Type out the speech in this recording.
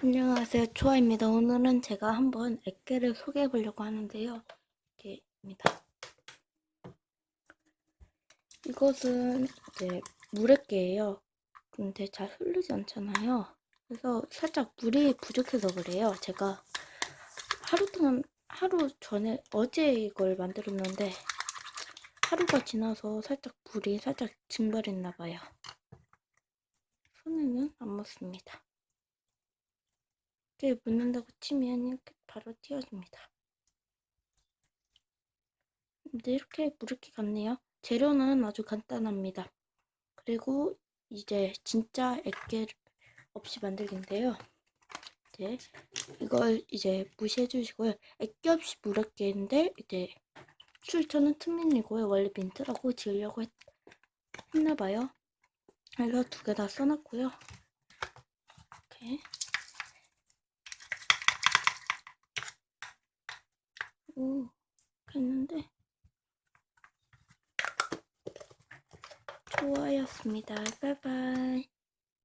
안녕하세요. 초아입니다. 오늘은 제가 한번 액계를 소개해 보려고 하는데요. 이게입니다. 이것은 이제 물액계예요. 근데 잘 흐르지 않잖아요. 그래서 살짝 물이 부족해서 그래요. 제가 하루 동안 하루 전에 어제 이걸 만들었는데 하루가 지나서 살짝 물이 살짝 증발했나 봐요. 손에는 안 묻습니다. 이렇게 묻는다고 치면 이렇게 바로 띄어집니다. 근데 이렇게 무르게 같네요. 재료는 아주 간단합니다. 그리고 이제 진짜 액계 없이 만들기인데요. 이제 이걸 이제 무시해 주시고요. 액계 없이 무르게인데 이제 출처는 트민이고요. 원래 민트라고 지으려고 했, 했나봐요. 그래서 두 개 다 써놨고요. 이렇게 오, 했는데 좋아였습니다. 바이바이.